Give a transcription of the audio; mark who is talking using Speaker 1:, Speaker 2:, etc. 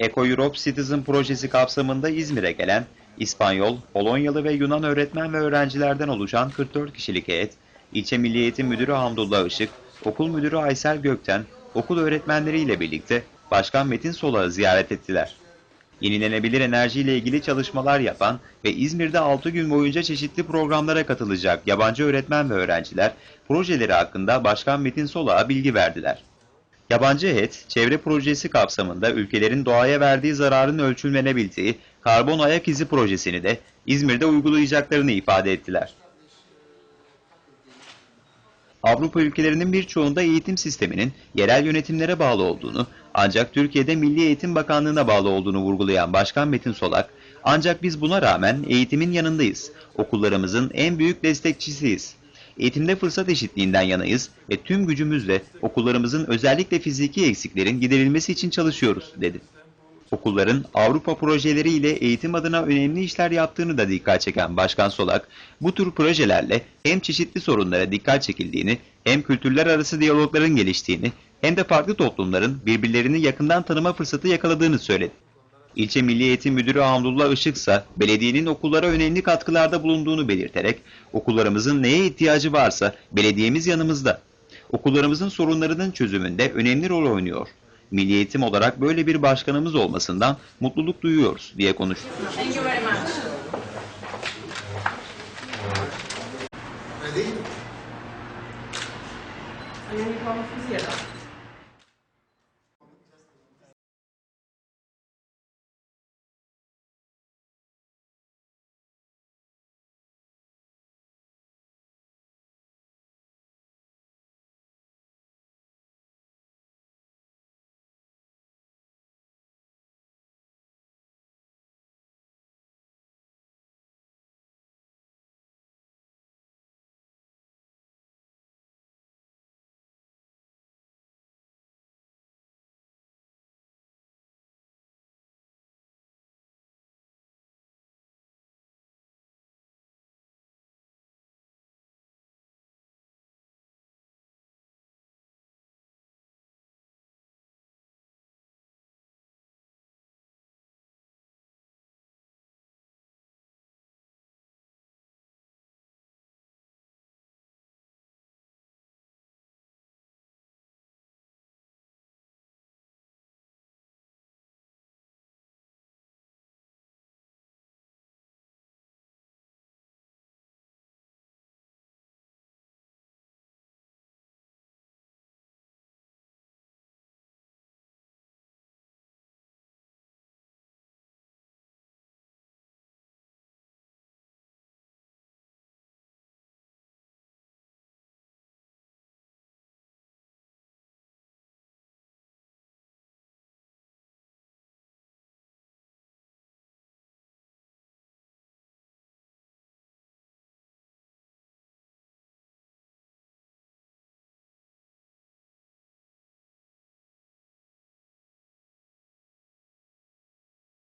Speaker 1: Eco Europe Citizen projesi kapsamında İzmir'e gelen İspanyol, Polonyalı ve Yunan öğretmen ve öğrencilerden oluşan 44 kişilik heyet, İlçe Milli Eğitim Müdürü Hamdullah Işık, Okul Müdürü Aysel Gökten, okul öğretmenleriyle birlikte Başkan Metin Solak'ı ziyaret ettiler. Yenilenebilir enerji ile ilgili çalışmalar yapan ve İzmir'de 6 gün boyunca çeşitli programlara katılacak yabancı öğretmen ve öğrenciler projeleri hakkında Başkan Metin Solak'a bilgi verdiler. Yabancı heyet, çevre projesi kapsamında ülkelerin doğaya verdiği zararın ölçümlenebildiği karbon ayak izi projesini de İzmir'de uygulayacaklarını ifade ettiler. Avrupa ülkelerinin birçoğunda eğitim sisteminin yerel yönetimlere bağlı olduğunu, ancak Türkiye'de Milli Eğitim Bakanlığı'na bağlı olduğunu vurgulayan Başkan Metin Solak, ancak biz buna rağmen eğitimin yanındayız, okullarımızın en büyük destekçisiyiz. Eğitimde fırsat eşitliğinden yanayız ve tüm gücümüzle okullarımızın özellikle fiziki eksiklerin giderilmesi için çalışıyoruz, dedi. Okulların Avrupa projeleriyle eğitim adına önemli işler yaptığını da dikkat çeken Başkan Solak, bu tür projelerle hem çeşitli sorunlara dikkat çekildiğini, hem kültürler arası diyalogların geliştiğini, hem de farklı toplumların birbirlerini yakından tanıma fırsatı yakaladığını söyledi. İlçe Milli Eğitim Müdürü Hamdullah Işık ise belediyenin okullara önemli katkılarda bulunduğunu belirterek okullarımızın neye ihtiyacı varsa belediyemiz yanımızda. Okullarımızın sorunlarının çözümünde önemli rol oynuyor. Milli Eğitim olarak böyle bir başkanımız olmasından mutluluk duyuyoruz diye konuştu.
Speaker 2: Thank you very much.
Speaker 3: Ready?